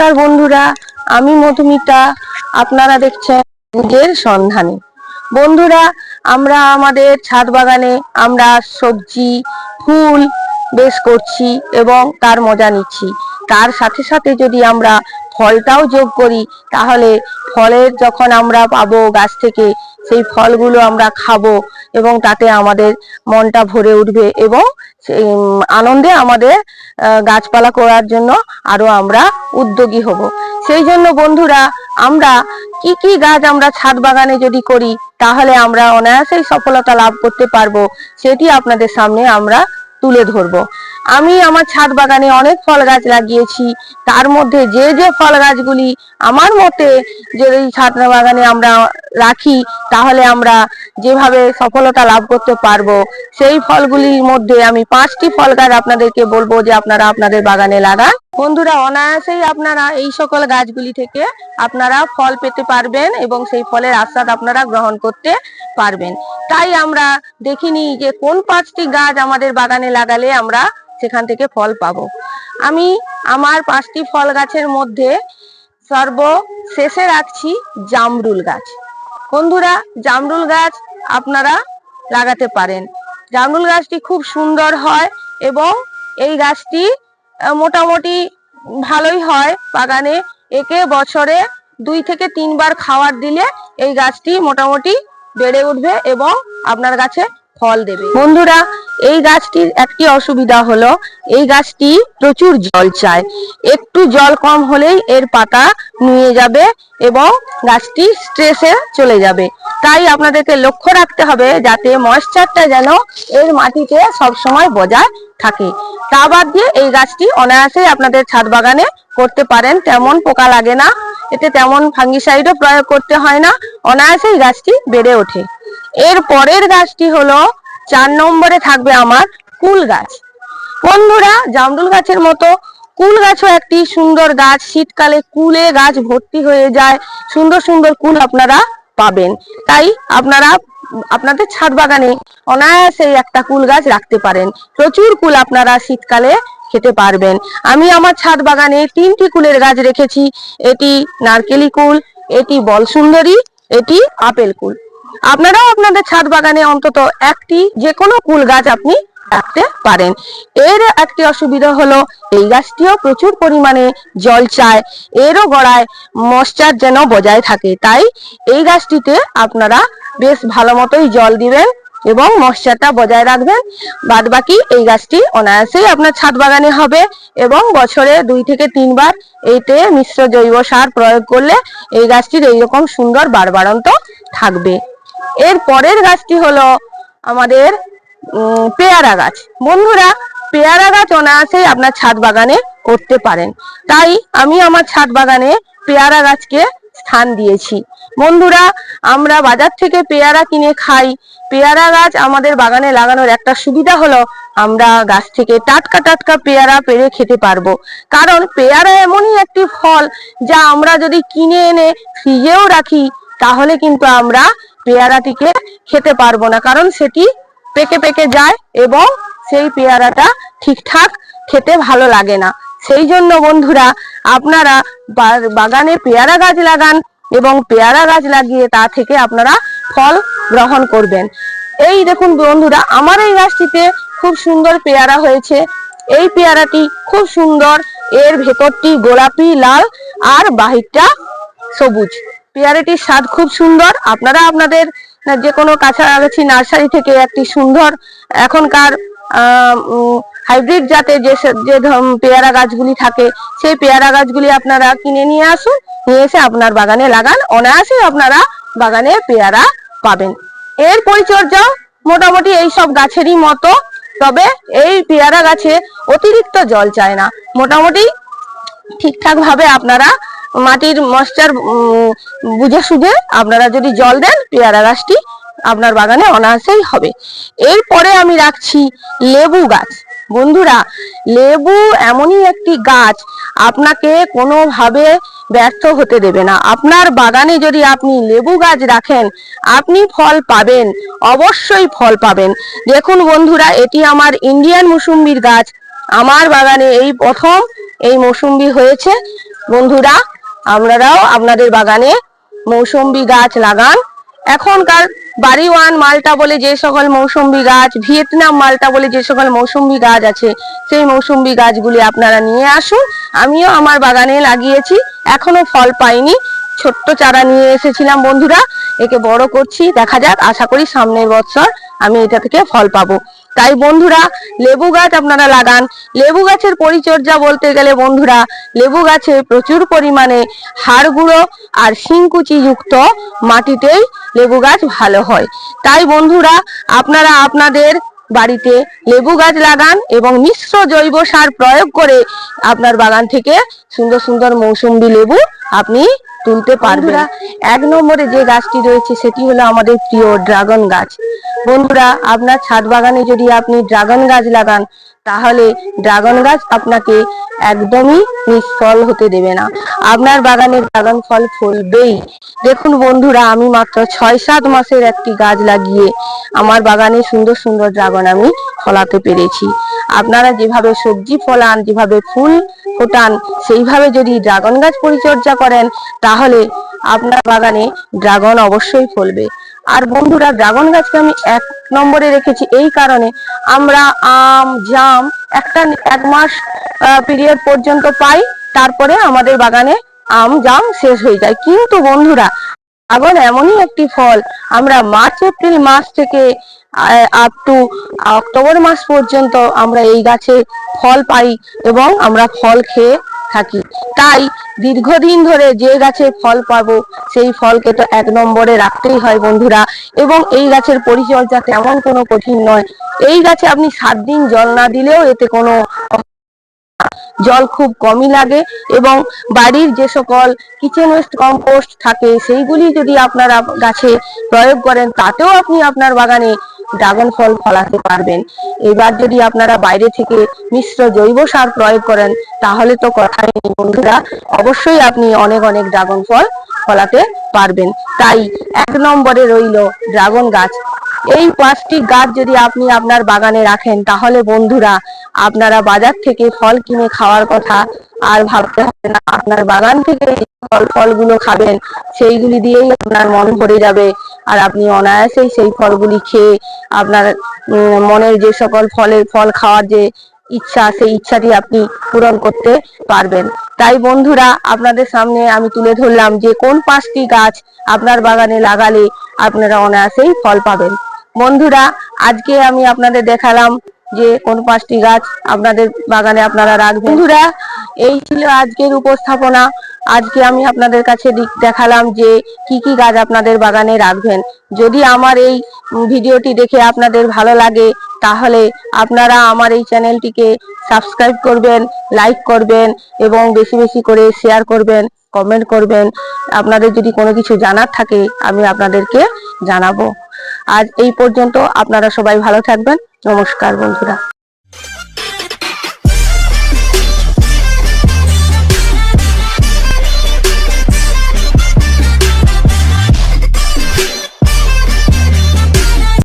নমস্কার বন্ধুরা, আমি মধুমিতা। আপনারা দেখছেন নিজের সন্ধানে। বন্ধুরা, আমরা আমাদের ছাদ বাগানে আমরা সবজি, ফুল বেশ করছি এবং তার মজা নিচ্ছি। তার সাথে সাথে যদি আমরা ফলটাও যোগ করি, তাহলে ফলের যখন আমরা পাবো গাছ থেকে, সেই ফলগুলো আমরা খাব। এবং তাতে আমাদের মনটা ভরে উঠবে এবং আনন্দে আমাদের গাছপালা করার জন্য আরও আমরা উদ্যোগী হব। সেই জন্য বন্ধুরা, আমরা কি কি গাছ আমরা ছাদ বাগানে যদি করি, তাহলে আমরা অনায়াসেই সফলতা লাভ করতে পারব। সেটি আপনাদের সামনে আমরা তুলে ধরব। আমি আমার ছাদ বাগানে অনেক ফল গাছ লাগিয়েছি। তার মধ্যে যে যে ফল গাছগুলি আমার মতে যদি ছাদ বাগানে আমরা রাখি, তাহলে আমরা যেভাবে সফলতা লাভ করতে পারব, সেই ফলগুলির মধ্যে আমি পাঁচটি ফল গাছ আপনাদেরকে বলব যে আপনারা আপনাদের বাগানে লাগান। বন্ধুরা, অনায়াসেই আপনারা এই সকল গাছগুলি থেকে আপনারা ফল পেতে পারবেন এবং সেই ফলের আস্বাদ আপনারা গ্রহণ করতে পারবেন। তাই আমরা দেখিনি যে কোন পাঁচটি গাছ আমাদের বাগানে লাগালে আমরা সেখান থেকে ফল পাবো। আমি আমার পাঁচটি ফল গাছের মধ্যে সর্ব শেষে রাখছি জামরুল গাছ। বন্ধুরা, জামরুল গাছ আপনারা লাগাতে পারেন। জামরুল গাছটি খুব সুন্দর হয় এবং এই গাছটি মোটামুটি ভালোই হয় বাগানে। একে বছরে দুই থেকে তিনবার খাবার দিলে এই গাছটি মোটামুটি বেড়ে উঠবে এবং আপনার গাছে ফল দেবে। বন্ধুরা, এই গাছটির একটি অসুবিধা হলো? এই গাছটি প্রচুর জল চায়। একটু জল কম হলেই এর পাতা নুয়ে যাবে এবং গাছটি স্ট্রেসে চলে যাবে। তাই আপনাদেরকে লক্ষ্য রাখতে হবে যাতে ময়েশ্চারটা যেন এর মাটিতে সব সময় বজায় থাকে। তা বাদ দিয়ে এই গাছটি অনায়াসেই আপনাদের ছাদ বাগানে করতে পারেন। তেমন পোকা লাগে না। এতে তেমন ফাঙ্গিসাইডও প্রয়োগ করতে হয় না। অনায়াসেই গাছটি বেড়ে ওঠে। এর পরের গাছটি হলো, চার নম্বরে থাকবে আমার কুল গাছ। বন্ধুরা, জামরুল গাছের মতো কুল গাছও একটি সুন্দর গাছ। শীতকালে কুলে গাছ ভর্তি হয়ে যায়। সুন্দর সুন্দর কুল আপনারা পাবেন। তাই আপনারা, আপনাদের ছাদ বাগানে অনায়াসেই একটা কুল গাছ রাখতে পারেন। প্রচুর কুল আপনারা শীতকালে খেতে পারবেন। আমি আমার ছাদ বাগানে তিনটি কুলের গাছ রেখেছি। এটি নারকেলি কুল, এটি বলসুন্দরী, এটি আপেল কুল। আপনারাও আপনাদের ছাদ বাগানে অন্তত একটি যে কোনো কুল গাছ আপনি রাখতে পারেন। এর একটি অসুবিধা হলো, এই গাছটিও প্রচুর পরিমাণে জল চায়। এরও গড়ায় মশ্চার যেন বজায় থাকে। তাই এই গাছটিতে আপনারা বেশ ভালো মতোই জল দিবেন এবং মশ্চারটা বজায় রাখবেন। বাদ বাকি এই গাছটি অনায়াসেই আপনার ছাদ বাগানে হবে এবং বছরে দুই থেকে তিনবার এইতে মিশ্র জৈব সার প্রয়োগ করলে এই গাছটির এইরকম সুন্দর বাড়বাড়ন্ত থাকবে। এর পরের গাছটি হলো আমাদের পেয়ারা গাছ। বন্ধুরা, পেয়ারা গাছ অনায়াসেই আপনার ছাদ বাগানে করতে পারেন। তাই আমি আমার ছাদ বাগানে পেয়ারা গাছকে স্থান দিয়েছি। বন্ধুরা, আমরা বাজার থেকে পেয়ারা কিনে খাই। পেয়ারা গাছ আমাদের বাগানে লাগানোর একটা সুবিধা হলো, আমরা গাছ থেকে টাটকা টাটকা পেয়ারা পেরে খেতে পারব। কারণ পেয়ারা এমনই একটি ফল যা আমরা যদি কিনে এনে ফ্রিজেও রাখি, তাহলে কিন্তু আমরা পেয়ারাটিকে খেতে পারব না। কারণ সেটি পেকে পেকে যায় এবং সেই পেয়ারাটা ঠিকঠাক খেতে ভালো লাগে না। সেই জন্য বন্ধুরা, আপনারা বাগানে পেয়ারা গাছ লাগান এবং পেয়ারা গাছ লাগিয়ে তা থেকে আপনারা ফল গ্রহণ করবেন। এই দেখুন বন্ধুরা, আমার এই গাছটিতে খুব সুন্দর পেয়ারা হয়েছে। এই পেয়ারাটি খুব সুন্দর, এর ভেতরটি গোলাপি, লাল আর বাহিরটা সবুজ। পেয়ারাটির স্বাদ খুব সুন্দর। আপনারা আপনাদের যে কোনো কাছাকাছি নার্সারি থেকে একটি সুন্দর এখনকার হাইব্রিড জাতের যে যে পেয়ারা গাছগুলি থাকে, সেই পেয়ারা গাছগুলি আপনারা কিনে নিয়ে আসুন, নিয়ে এসে আপনার বাগানে লাগান অনায়াসেই আপনারা বাগানে পেয়ারা পাবেন। এর পরিচর্যা মোটামুটি এই সব গাছেরই মতো, তবে এই পেয়ারা গাছে অতিরিক্ত জল চায় না। মোটামুটি ঠিকঠাক ভাবে আপনারা মাটির মশ্চার বুঝে সুঝে আপনারা যদি জল দেন, পেয়ারা গাছটি আপনার বাগানে অনায়াসেই হবে। এরপরে আমি রাখছি লেবু গাছ। বন্ধুরা, লেবু এমনই একটি গাছ, আপনাকে কোনোভাবে ব্যর্থ হতে দেবে না। আপনার বাগানে যদি আপনি লেবু গাছ রাখেন, আপনি ফল পাবেন, অবশ্যই ফল পাবেন। দেখুন বন্ধুরা, এটি আমার ইন্ডিয়ান মুসুম্বির গাছ। আমার বাগানে এই প্রথম এই মৌসুম্বি হয়েছে। বন্ধুরা আপনারাও আপনাদের বাগানে মৌসুম্বি গাছ লাগান। এখনকার বাড়িওয়ান মালটা বলে যে সকল মৌসুম্বি গাছ, ভিয়েতনাম মালটা বলে যে সকল মৌসুম্বি গাছ আছে, সেই মৌসুম্বি গাছগুলি আপনারা নিয়ে আসুন। আমিও আমার বাগানে লাগিয়েছি, এখনও ফল পাইনি। ছোট্ট চারা নিয়ে এসেছিলাম বন্ধুরা, একে বড় করছি, দেখা যাক, আশা করি সামনের বছর আমি এটা থেকে ফল পাবো। তাই বন্ধুরা লেবু গাছ আপনারা লাগান। লেবু গাছের পরিচর্যা বলতে গেলে বন্ধুরা লেবু গাছে প্রচুর পরিমাণে হাড় গুঁড়ো আর শিংকুচি যুক্ত মাটিতেই লেবু গাছ ভালো হয়। তাই বন্ধুরা আপনারা আপনাদের বাড়িতে লেবু গাছ লাগান এবং মিশ্র জৈব সার প্রয়োগ করে আপনার বাগান থেকে সুন্দর সুন্দর মৌসুম্বি লেবু আপনি তুলতে পারবেন। এক নম্বরে যে গাছটি রয়েছে সেটি হলো আমাদের প্রিয় ড্রাগন গাছ। বন্ধুরা, আপনার ছাদ বাগানে যদি আপনি ড্রাগন গাছ লাগান, তাহলে ড্রাগন গাছ আপনাকে একদমই নিষ্ফল হতে দেবে না। আপনার বাগানে ড্রাগন ফল ফলবেই। দেখুন বন্ধুরা, আমি মাত্র ছয় সাত মাসের একটি গাছ লাগিয়ে আমার বাগানে সুন্দর সুন্দর ড্রাগন আমি ফলাতে পেরেছি। আপনারা যেভাবে সবজি ফলান, যেভাবে ফুল ফোটান, সেইভাবে যদি ড্রাগন গাছ পরিচর্যা করেন, তাহলে আপনার বাগানে ড্রাগন অবশ্যই ফলবে। আর বন্ধুরা, ড্রাগন গাছকে আমি এক নম্বরে রেখেছি এই কারণে আমরা আম, জাম একটা এক মাস পিরিয়ড পর্যন্ত পাই, তারপরে আমাদের বাগানে আম, জাম শেষ হয়ে যায়। কিন্তু বন্ধুরা, ড্রাগন এমনই একটি ফল, আমরা মার্চ, এপ্রিল মাস থেকে আপ টু অক্টোবর মাস পর্যন্ত আমরা এই গাছে ফল পাই এবং আমরা ফল খেয়ে থাকি। তাই দীর্ঘদিন ধরে যে গাছে ফল পাবো, সেই ফলকে তো এক নম্বরে রাখতেই হয় বন্ধুরা। এবং এই গাছের পরিচর্যা তেমন কোনো কঠিন নয়। এই গাছে আপনি সাত দিন জল না দিলেও এতে কোনো জল খুব কমই লাগে এবং বাড়ির যে সকল কিচেন ওয়েস্ট কম্পোস্ট থাকে, সেইগুলি যদি আপনারা গাছে প্রয়োগ করেন, তাতেও আপনি আপনার বাগানে ড্রাগন ফল ফলাতে পারবেন। এবার যদি আপনারা বাইরে থেকে মিশ্র জৈব সার প্রয়োগ করেন, তাহলে তো কথাই নেই বন্ধুরা, অবশ্যই আপনি অনেক অনেক ড্রাগন ফল ফলাতে পারবেন। তাই এক নম্বরে রইল ড্রাগন গাছ। এই পাঁচটি গাছ যদি আপনি আপনার বাগানে রাখেন, তাহলে বন্ধুরা আপনারা বাজার থেকে ফল কিনে খাওয়ার কথা আর ভাবতে হবে না। আপনার বাগান থেকে ফল, ফলগুলো খাবেন, সেইগুলি দিয়েই আপনার মন ভরে যাবে। আর আপনি অনায়াসেই সেই ফলগুলি খেয়ে আপনার মনের যে সকল ফলের ফল খাওয়ার যে ইচ্ছা, সেই ইচ্ছাটি আপনি পূরণ করতে পারবেন। তাই বন্ধুরা, আপনাদের সামনে আমি তুলে ধরলাম যে কোন পাঁচটি গাছ আপনার বাগানে লাগালে আপনারা অনায়াসেই ফল পাবেন। বন্ধুরা, আজকে আমি আপনাদের দেখালাম যে কোন পাঁচটি গাছ আপনাদের বাগানে আপনারা রাখবেন। বন্ধুরা, এই ছিল আজকের উপস্থাপনা। আজকে আমি আপনাদের কাছে দেখালাম যে কি কি গাছ আপনাদের বাগানে রাখবেন। যদি আমার এই ভিডিওটি দেখে আপনাদের ভালো লাগে, তাহলে আপনারা আমার এই চ্যানেলটিকে সাবস্ক্রাইব করবেন, লাইক করবেন এবং বেশি বেশি করে শেয়ার করবেন, কমেন্ট করবেন। আপনাদের যদি কোনো কিছু জানার থাকে, আমি আপনাদেরকে জানাব। আজ এই পর্যন্ত আপনারা সবাই ভালো থাকবেন। নমস্কার বন্ধুরা।